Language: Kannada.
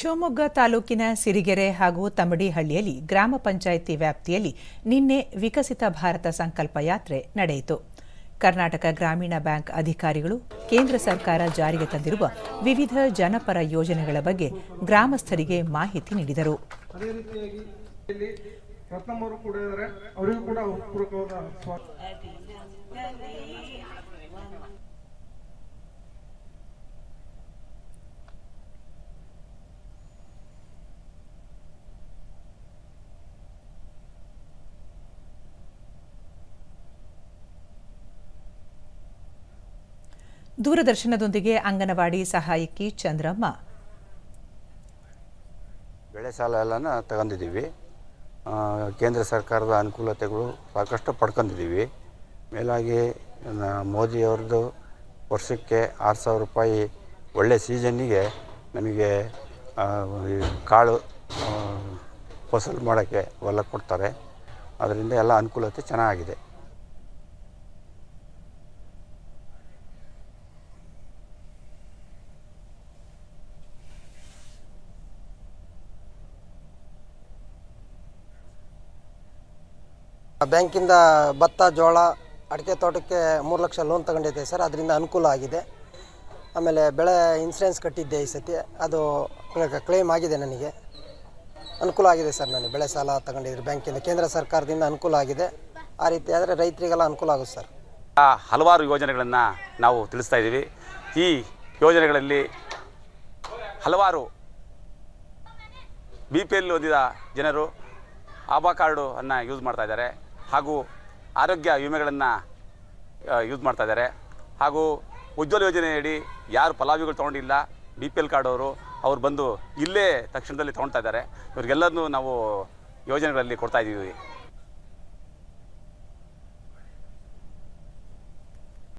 ಶಿವಮೊಗ್ಗ ತಾಲೂಕಿನ ಸಿರಿಗೆರೆ ಹಾಗೂ ತಮಡಿಹಳ್ಳಿಯಲ್ಲಿ ಗ್ರಾಮ ಪಂಚಾಯಿತಿ ವ್ಯಾಪ್ತಿಯಲ್ಲಿ ನಿನ್ನೆ ವಿಕಸಿತ ಭಾರತ ಸಂಕಲ್ಪ ಯಾತ್ರೆ ನಡೆಯಿತು. ಕರ್ನಾಟಕ ಗ್ರಾಮೀಣ ಬ್ಯಾಂಕ್ ಅಧಿಕಾರಿಗಳು ಕೇಂದ್ರ ಸರ್ಕಾರ ಜಾರಿಗೆ ತಂದಿರುವ ವಿವಿಧ ಜನಪರ ಯೋಜನೆಗಳ ಬಗ್ಗೆ ಗ್ರಾಮಸ್ಥರಿಗೆ ಮಾಹಿತಿ ನೀಡಿದರು. ಕೂಡ ದೂರದರ್ಶನದೊಂದಿಗೆ ಅಂಗನವಾಡಿ ಸಹಾಯಕಿ ಚಂದ್ರಮ್ಮ. ಬೆಳೆ ಸಾಲ ಎಲ್ಲನ ತಗೊಂಡಿದ್ದೀವಿ. ಕೇಂದ್ರ ಸರ್ಕಾರದ ಅನುಕೂಲತೆಗಳು ಸಾಕಷ್ಟು ಪಡ್ಕೊಂಡಿದ್ದೀವಿ. ಮೇಲಾಗಿ ಮೋದಿಯವ್ರದ್ದು ವರ್ಷಕ್ಕೆ ಆರು ಸಾವಿರ ರೂಪಾಯಿ ಒಳ್ಳೆ ಸೀಸನ್ನಿಗೆ ನಮಗೆ ಕಾಳು ಫಸಲು ಮಾಡೋಕ್ಕೆ ಅವೆಲ್ಲ ಕೊಡ್ತಾರೆ. ಅದರಿಂದ ಎಲ್ಲ ಅನುಕೂಲತೆ ಚೆನ್ನಾಗಿದೆ. ಬ್ಯಾಂಕಿಂದ ಭತ್ತ, ಜೋಳ, ಅಡಿಕೆ ತೋಟಕ್ಕೆ ಮೂರು ಲಕ್ಷ ಲೋನ್ ತಗೊಂಡಿದ್ದೆ ಸರ್. ಅದರಿಂದ ಅನುಕೂಲ ಆಗಿದೆ. ಆಮೇಲೆ ಬೆಳೆ ಇನ್ಸೂರೆನ್ಸ್ ಕಟ್ಟಿದ್ದೆ ಈ ಸತಿ. ಅದು ಕ್ಲೇಮ್ ಆಗಿದೆ ನನಗೆ. ಅನುಕೂಲ ಆಗಿದೆ ಸರ್ ನನಗೆ. ಬೆಳೆ ಸಾಲ ತಗೊಂಡಿದ್ರು ಬ್ಯಾಂಕಿಂದ. ಕೇಂದ್ರ ಸರ್ಕಾರದಿಂದ ಅನುಕೂಲ ಆಗಿದೆ. ಆ ರೀತಿ ಆದರೆ ರೈತರಿಗೆಲ್ಲ ಅನುಕೂಲ ಆಗುತ್ತೆ ಸರ್. ಹಲವಾರು ಯೋಜನೆಗಳನ್ನು ನಾವು ತಿಳಿಸ್ತಾ ಇದ್ದೀವಿ. ಈ ಯೋಜನೆಗಳಲ್ಲಿ ಹಲವಾರು ಬಿ ಪಿ ಎಲ್ ಹೊಂದಿದ ಜನರು ಆಬಾ ಕಾರ್ಡು ಅನ್ನು ಯೂಸ್ ಮಾಡ್ತಾ ಇದ್ದಾರೆ. ಹಾಗೂ ಆರೋಗ್ಯ ವಿಮೆಗಳನ್ನು ಯೂಸ್ ಮಾಡ್ತಾ ಇದ್ದಾರೆ. ಹಾಗೂ ಉಜ್ವಲ ಯೋಜನೆಯಡಿ ಯಾರು ಫಲಾವಿಗಳು ತೊಗೊಂಡಿಲ್ಲ ಬಿ ಪಿ ಎಲ್ ಕಾರ್ಡ್ ಅವರು, ಅವ್ರು ಬಂದು ಇಲ್ಲೇ ತಕ್ಷಣದಲ್ಲಿ ತೊಗೊಳ್ತಾ ಇದ್ದಾರೆ. ಇವ್ರಿಗೆಲ್ಲರನ್ನೂ ನಾವು ಯೋಜನೆಗಳಲ್ಲಿ ಕೊಡ್ತಾ ಇದ್ದೀವಿ.